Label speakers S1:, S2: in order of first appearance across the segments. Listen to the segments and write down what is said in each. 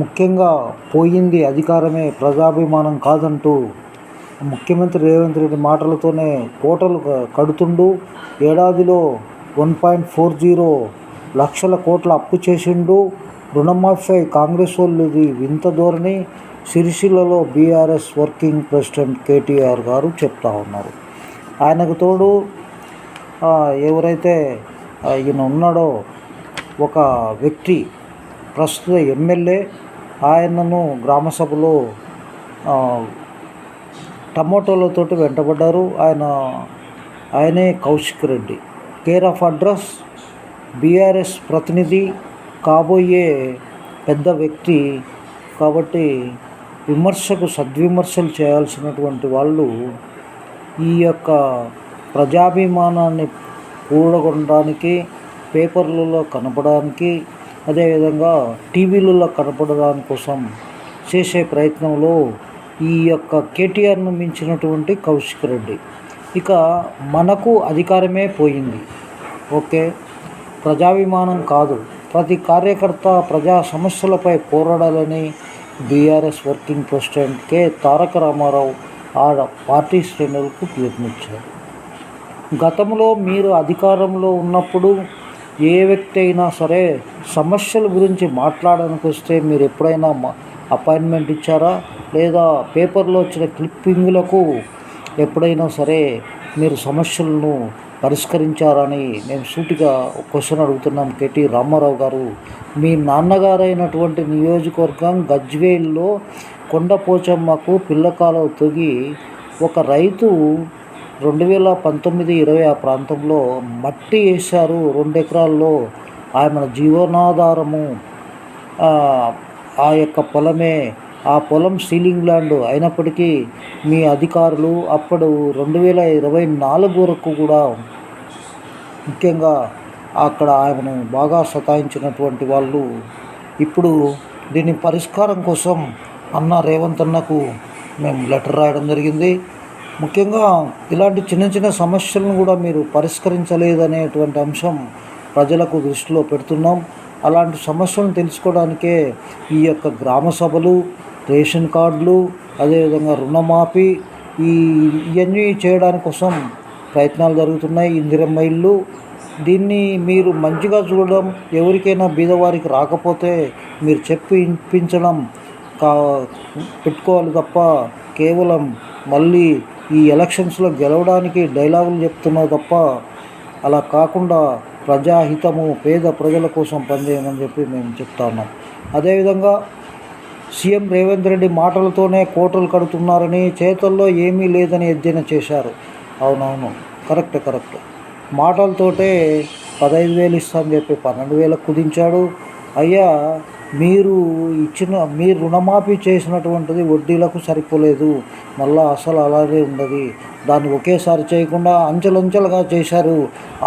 S1: ముఖ్యంగా పోయింది అధికారమే ప్రజాభిమానం కాదంటూ ముఖ్యమంత్రి రేవంత్ రెడ్డి మాటలతోనే కోటలు కడుతుండు. ఏడాదిలో వన్ పాయింట్ ఫోర్ జీరో లక్షల కోట్ల అప్పు చేసిండు. రుణమాఫీ కాంగ్రెస్ వాళ్ళది వింత ధోరణి. సిరిసిల్లలో బీఆర్ఎస్ వర్కింగ్ ప్రెసిడెంట్ కేటీఆర్ గారు చెప్తా ఉన్నారు. ఆయనకు తోడు ఎవరైతే ఈయన ఉన్నాడో ఒక వ్యక్తి ప్రస్తుత ఎమ్మెల్యే ఆయనను గ్రామసభలో టమోటోలతోటి వెంటబడ్డారు. ఆయన ఆయనే Kaushik Reddy. Care of address BRS ప్రతినిధి కాబోయే పెద్ద వ్యక్తి కాబట్టి విమర్శకు సద్విమర్శలు చేయాల్సినటువంటి వాళ్ళు ఈ యొక్క ప్రజాభిమానాన్ని కూడగొనడానికి పేపర్లలో కనపడడానికి అదేవిధంగా టీవీలలో కనపడడానికి కోసం చేసే ప్రయత్నంలో ఈ యొక్క కేటీఆర్ను మించినటువంటి కౌశిక్ రెడ్డి. ఇక మనకు అధికారమే పోయింది. ఓకే? ప్రజాభిమానం కాదు. ప్రతి కార్యకర్త ప్రజా సమస్యలపై పోరాడాలని BRS working president K. Taraka Ramarao ఆ పార్టీ శ్రేణులకు పిలుపునిచ్చారు. గతంలో మీరు అధికారంలో ఉన్నప్పుడు ఏ వ్యక్తి అయినా సరే సమస్యల గురించి మాట్లాడడానికి వస్తే మీరు ఎప్పుడైనా అపాయింట్మెంట్ ఇచ్చారా? లేదా పేపర్లో వచ్చిన క్లిప్పింగ్లకు ఎప్పుడైనా సరే మీరు సమస్యలను పరిష్కరించారని మేము సూటిగా క్వశ్చన్ అడుగుతున్నాం. కేటీ రామారావు గారు మీ నాన్నగారైనటువంటి నియోజకవర్గం గజ్వేల్లో కొండపోచమ్మకు పిల్లకాలువ తొగి ఒక రైతు రెండు వేల పంతొమ్మిది ఇరవై ఆ ప్రాంతంలో మట్టి వేశారు. రెండు ఎకరాల్లో ఆయన జీవనాధారము ఆ, ఆ యొక్క పొలమే ఆ పొలం సీలింగ్ ల్యాండ్ అయినప్పటికీ మీ అధికారులు అప్పుడు రెండు వేల ఇరవై నాలుగు వరకు కూడా ముఖ్యంగా అక్కడ ఆయనను బాగా సతాయించినటువంటి వాళ్ళు ఇప్పుడు దీని పరిష్కారం కోసం అన్న రేవంత్ అన్నకు మేము లెటర్ రాయడం జరిగింది. ముఖ్యంగా ఇలాంటి చిన్న చిన్న సమస్యలను కూడా మీరు పరిష్కరించలేదనేటువంటి అంశం ప్రజలకు దృష్టిలో పెడుతున్నాం. అలాంటి సమస్యలను తెలుసుకోవడానికే ఈ యొక్క గ్రామ సభలు రేషన్ కార్డులు అదేవిధంగా రుణమాఫీ ఈ ఇవన్నీ చేయడానికి కోసం ప్రయత్నాలు జరుగుతున్నాయి. ఇందిరమ్మ ఇల్లు. దీన్ని మీరు మంచిగా చూడడం ఎవరికైనా బీదవారికి రాకపోతే మీరు చెప్పి ఇప్పించడం కా పెట్టుకోవాలి తప్ప కేవలం మళ్ళీ ఈ ఎలక్షన్స్లో గెలవడానికి డైలాగులు చెప్తున్నావు తప్ప అలా కాకుండా ప్రజాహితము పేద ప్రజల కోసం పనిచేయమని చెప్పి మేము చెప్తా ఉన్నాం. అదేవిధంగా సీఎం రేవంత్ రెడ్డి మాటలతోనే కోటలు కడుతున్నారని చేతల్లో ఏమీ లేదని ఎద్దిన చేశారు. అవునవును కరెక్ట్ కరెక్ట్. మాటలతోటే పదహైదు వేలు ఇస్తామని చెప్పి పన్నెండు వేలకు కుదించాడు. అయ్యా మీరు ఇచ్చిన మీరు రుణమాఫీ చేసినటువంటిది వడ్డీలకు సరిపోలేదు. మళ్ళీ అసలు అలాగే ఉన్నది దాన్ని ఒకేసారి చేయకుండా అంచెలంచెలుగా చేశారు.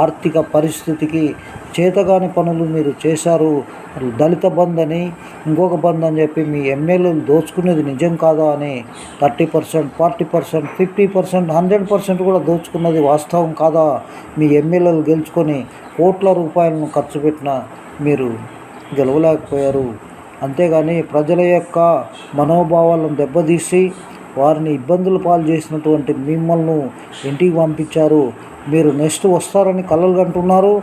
S1: ఆర్థిక పరిస్థితికి చేతగాని పనులు మీరు చేశారు. దళిత బంద్ అని ఇంకొక బంద్ అని చెప్పి మీ ఎమ్మెల్యేలు దోచుకునేది నిజం కాదా అని thirty percent forty percent fifty percent hundred percent కూడా దోచుకున్నది వాస్తవం కాదా? మీ ఎమ్మెల్యేలు గెలుచుకొని కోట్ల రూపాయలను ఖర్చు పెట్టిన మీరు గెలవలేకపోయారు. అంతేగాని ప్రజల యొక్క మనోభావాలను దెబ్బతీసి వారిని ఇబ్బందులు పాలు చేసినటువంటి మిమ్మల్ని ఇంటికి పంపించారు. మీరు నెక్స్ట్ వస్తారని కలలు కంటున్నారు.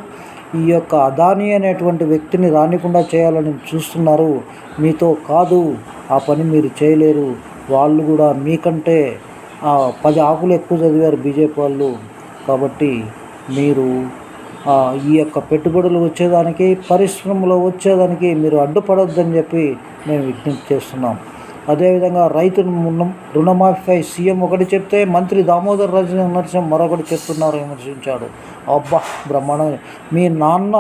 S1: ఈ యొక్క అదాని అనేటువంటి వ్యక్తిని రానికుండా చేయాలని చూస్తున్నారు. మీతో కాదు ఆ పని మీరు చేయలేరు. వాళ్ళు కూడా మీకంటే ఆ, పది ఆకులు ఎక్కువ చదివారు బీజేపీ వాళ్ళు. కాబట్టి మీరు ఈ యొక్క పెట్టుబడులు వచ్చేదానికి పరిశ్రమలు వచ్చేదానికి మీరు అడ్డుపడొద్దని చెప్పి మేము విజ్ఞప్తి చేస్తున్నాం. అదేవిధంగా రైతు రుణం రుణమాఫీపై సీఎం ఒకటి చెప్తే మంత్రి దామోదర్ రాజు నరసింహ మరొకటి చెప్తున్నారు విమర్శించాడు. అబ్బా బ్రహ్మాండం. మీ నాన్న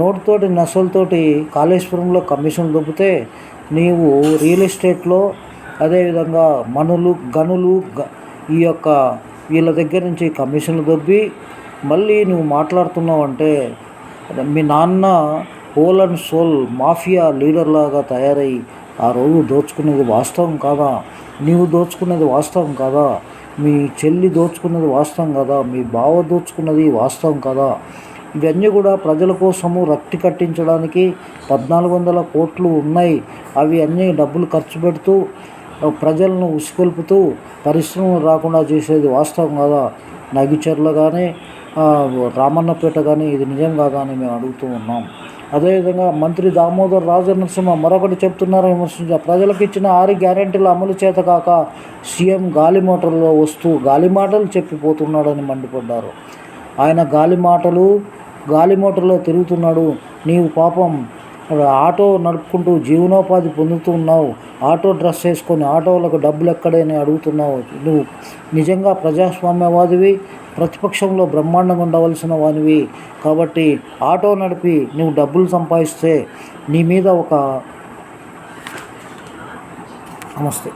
S1: నోటితోటి నసలతోటి కాళేశ్వరంలో కమిషన్ దొబ్బితే నీవు రియల్ ఎస్టేట్లో అదేవిధంగా మనులు గనులు ఈ యొక్క వీళ్ళ దగ్గర నుంచి కమిషన్లు దొబ్బి మళ్ళీ నువ్వు మాట్లాడుతున్నావు అంటే మీ నాన్న whole and soul mafia leader లాగా తయారై ఆ రోజు దోచుకునేది వాస్తవం కాదా? నీవు దోచుకునేది వాస్తవం కాదా? మీ చెల్లి దోచుకున్నది వాస్తవం కదా? మీ బావ దోచుకున్నది వాస్తవం కదా? ఇవన్నీ కూడా ప్రజల కోసము రక్తి కట్టించడానికి పద్నాలుగు వందల కోట్లు ఉన్నాయి. అవి అన్నీ డబ్బులు ఖర్చు పెడుతూ ప్రజలను ఉసికొల్పుతూ పరిశ్రమలు రాకుండా చేసేది వాస్తవం కదా? నగిచర్ల కానీ రామన్నపేట కానీ ఇది నిజంగా కానీ మేము అడుగుతూ ఉన్నాం. అదేవిధంగా మంత్రి దామోదర్ రాజనరసింహ మరొకటి చెప్తున్నారని విమర్శించారు. ప్రజలకు ఇచ్చిన ఆరు గ్యారెంటీలు అమలు చేత కాక సీఎం గాలి మాటల్లో వస్తూ గాలి మాటలు చెప్పిపోతున్నాడని మండిపడ్డారు. ఆయన గాలి మాటలు గాలి మోటార్లో తిరుగుతున్నాడు. నీవు పాపం ఆటో నడుపుకుంటూ జీవనోపాధి పొందుతూ ఉన్నావు. ఆటో డ్రెస్ వేసుకొని ఆటోలకు డబ్బులు ఎక్కడని అడుగుతున్నావు. నువ్వు నిజంగా ప్రజాస్వామ్యవాదివి. ప్రతిపక్షంలో బ్రహ్మాండంగా ఉండవలసిన వానివి. కాబట్టి ఆటో నడిపి నువ్వు డబ్బులు సంపాదిస్తే నీ మీద ఒక నమస్తే.